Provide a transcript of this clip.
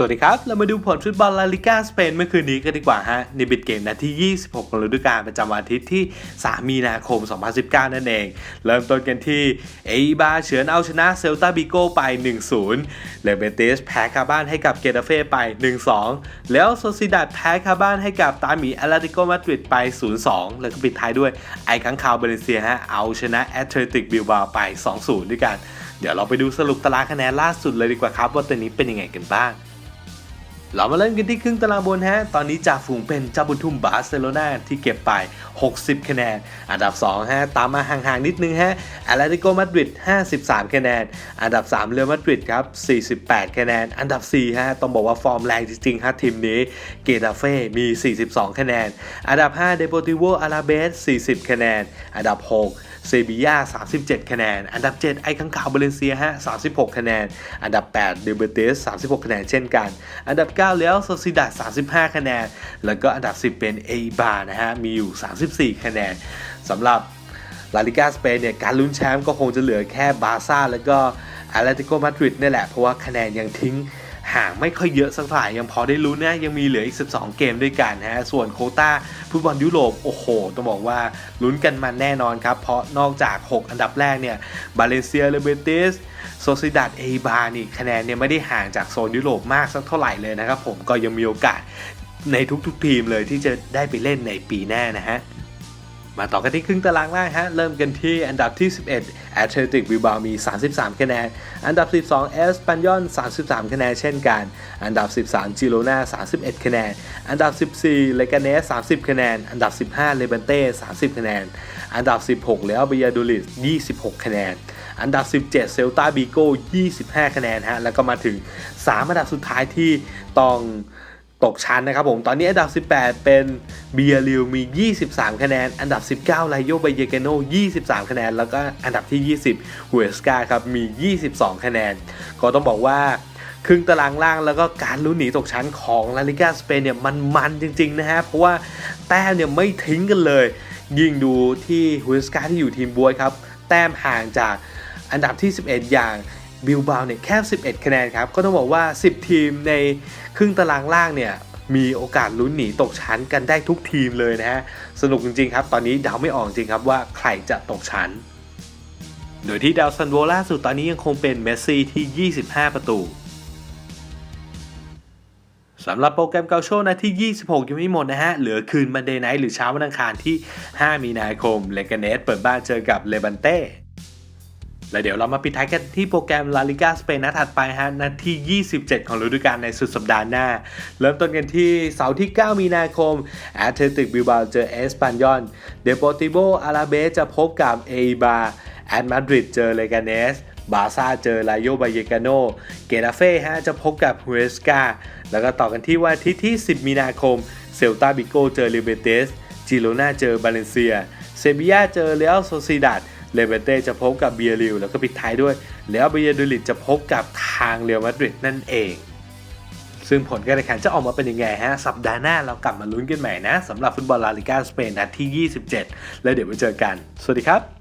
สวัสดีครับ เรามาดูผลฟุตบอลลาลิก้าสเปนเมื่อคืนนี้กันดีกว่าฮะในบิดเกมนาที่ 26 ของฤดูกาลประจำวันอาทิตย์ที่ 3 มีนาคม 2019 นั่นเอง เริ่มต้นกันที่เอบาเฉือนเอาชนะเซลตาบิโกไป 1-0 เลเบเตสแพ้คาบ้านให้กับเกตาเฟ่ไป 1-2 แล้วโซซิดาดแพ้คาบ้านให้กับตาหมีอตเลติโกมาดริดไป 0-2 แล้วก็ปิดท้ายด้วยไอคังคาวเบเลเซียฮะเอาชนะแอตเลติกบิลบาไป 2-0 ด้วยกัน เดี๋ยวเราไปดูสรุปตารางคะแนนล่าสุดเลยดีกว่าครับว่าตอนนี้เป็นยังไงกันบ้าง เรามาเริ่มกันที่ครึ่งตารางบนฮะ ตอนนี้จ่าฝูงเป็นเจ้าบุญทุ่มบาร์เซโลนาที่เก็บไป 60 คะแนน อันดับ 2 ฮะ ตามมาห่างๆนิดนึงฮะแอตเลติโกมาดริด 53 คะแนน อันดับ 3 เรอัลมาดริดครับ 48 คะแนน อันดับ 4 ฮะ ต้องบอกว่าฟอร์มแรงจริงๆฮะทีมนี้ เกตาเฟ่มี 42 คะแนน อันดับ 5 เดโปติโวอาราเบส 40 คะแนน อันดับ 6เซบีย่า37 คะแนน อันดับ 7 ไอคังคาวเบเลนเซียฮะ36 คะแนน อันดับ 8 เดเบเตส36 คะแนนเช่นกัน อันดับ9 แล้วโซซิดา35 คะแนน แล้วก็อันดับ 10 เป็นเอบานะฮะ มีอยู่ 34 คะแนนสำหรับลาลิกาสเปนเนี่ย การลุ้นแชมป์ก็คงจะเหลือแค่บาร์ซ่าแล้วก็แอตเลติโกมาดริดนี่แหละ เพราะว่าคะแนนยังทิ้ง ห่างไม่ค่อยเยอะสักเท่าไหร่ยังพอได้ลุ้นนะยังมีเหลืออีก 12 เกมด้วยกันนะฮะส่วนโคต้าฟุตบอลยุโรปโอ้โห ต้องบอกว่าลุ้นกันมันแน่นอนครับ เพราะนอกจาก 6 อันดับแรกเนี่ยบาเลนเซียเลเบติสโซซิดาดเอบานี่คะแนนเนี่ยไม่ได้ห่างจากโซนยุโรปมากสักเท่าไหร่เลยนะครับผมก็ยังมีโอกาสในทุกๆทีมเลยที่จะได้ไปเล่นในปีหน้านะฮะ มาต่อกันที่ครึ่งตารางล่างฮะ เริ่มกันที่อันดับที่ 11 a t l e t i c Bilbao มี 33 คะแนน อันดับ 12 e s p a n y o l 33 คะแนนเช่นกัน อันดับ 13 Girona 31 คะแนน อันดับ 14 l e g a n e s 30 คะแนน อันดับ 15 Levante 30 คะแนน อันดับ 16แล้ว b i a d o l i d 26 คะแนน อันดับ 17 Celta Vigo 25 คะแนนฮะ แล้วก็มาถึง 3 อันดับสุดท้ายที่ต้อง ตกชั้นนะครับผม ตอนนี้อันดับ 18 เป็นเบียริวมี 23 คะแนน อันดับ 19ไลโยไบเยเกโน 23 คะแนน แล้วก็อันดับที่ 20หัวสกาครับมี 22 คะแนน ก็ต้องบอกว่าครึ่งตารางล่างแล้วก็การลุ้นหนีตกชั้นของลาลิกาสเปนเนี่ยมันมันจริงๆนะฮะ เพราะว่าแต้มเนี่ยไม่ทิ้งกันเลย ยิ่งดูที่ฮุสกาที่อยู่ทีมบวยครับ แต้มห่างจากอันดับที่ 11 อย่าง บิลบาวเนี่ยแค่ 11 คะแนนครับ ก็ต้องบอกว่า 10 ทีมในครึ่งตารางล่างเนี่ยมีโอกาสลุ้นหนีตกชั้นกันได้ทุกทีมเลยนะฮะ สนุกจริงๆครับ ตอนนี้เดาไม่ออกจริงครับว่าใครจะตกชั้น โดยที่ดาวซันโวล่าสุดตอนนี้ยังคงเป็นเมสซี่ที่ 25 ประตูสำหรับโปรแกรมเกาโชนาที่ 26 ยังไม่หมดนะฮะ เหลือคืนมันเดย์ไนท์หรือเช้าวันอังคารที่ 5 มีนาคมเลกาเนสเปิดบ้านเจอกับเลบันเต้ และเดี๋ยวเรามาปิดท้ายกันที่โปรแกรมลาลิกาสเปนนัดถัดไปฮะนัดที่ 27 ของฤดูกาลในสุดสัปดาห์หน้า เริ่มต้นกันที่เสาร์ที่ 9 มีนาคมแอตเลติกบิลบาเจอเอสปันยอนเดโปติโบอาราเบสจะพบกับเอบาแอตมาดริดเจอเลกาเนสบาซ่าเจอลาโยบายเยกาโน เกตาเฟ่ฮะจะพบกับฮูเอสกาแล้วก็ต่อกันที่วันอาทิตย์ที่ 10 มีนาคม เซลตาบิโกเจอลิเบเตสจิโรนาเจอบาเลนเซีย เซบียาเจอเรอัลโซซิดัด เลเวนเต้จะพบกับเบียริวแล้วก็ปิดท้ายด้วย แล้วเบียดูลิตจะพบกับทางเรอัลมาดริดนั่นเอง ซึ่งผลการแข่งขันจะออกมาเป็นยังไงฮะ สัปดาห์หน้าเรากลับมาลุ้นกันใหม่นะสำหรับฟุตบอลลาลิกาสเปนนัดที่ 27 แล้วเดี๋ยวไปเจอกัน สวัสดีครับ